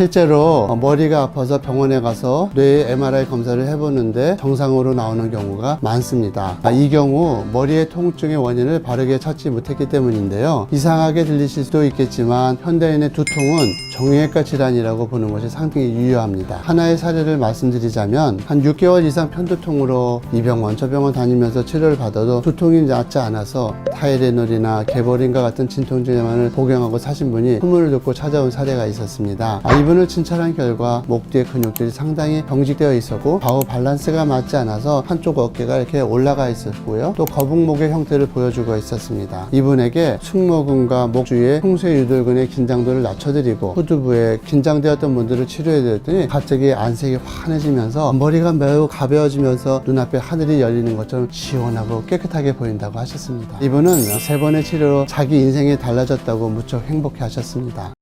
실제로 어, 머리가 아파서 병원에 가서 뇌 MRI 검사를 해보는데 정상으로 나오는 경우가 많습니다. 아, 이 경우 머리의 통증의 원인을 바르게 찾지 못했기 때문인데요. 이상하게 들리실 수도 있겠지만 현대인의 두통은 정형외과 질환이라고 보는 것이 상당히 유효합니다. 하나의 사례를 말씀드리자면 한 6개월 이상 편두통으로 이 병원 저 병원 다니면서 치료를 받아도 두통이 낫지 않아서 타이레놀이나 개보린과 같은 진통제만을 복용하고 사신 분이 소문을 듣고 찾아온 사례가 있었습니다. 아, 이분을 진찰한 결과 목 뒤의 근육들이 상당히 경직되어 있었고 좌우 밸런스가 맞지 않아서 한쪽 어깨가 이렇게 올라가 있었고요. 또 거북목의 형태를 보여주고 있었습니다. 이분에게 승모근과 목 주위의 풍쇄 유돌근의 긴장도를 낮춰드리고 후두부에 긴장되었던 분들을 치료해 드렸더니 갑자기 안색이 환해지면서 머리가 매우 가벼워지면서 눈앞에 하늘이 열리는 것처럼 시원하고 깨끗하게 보인다고 하셨습니다. 이분은 세 번의 치료로 자기 인생이 달라졌다고 무척 행복해 하셨습니다.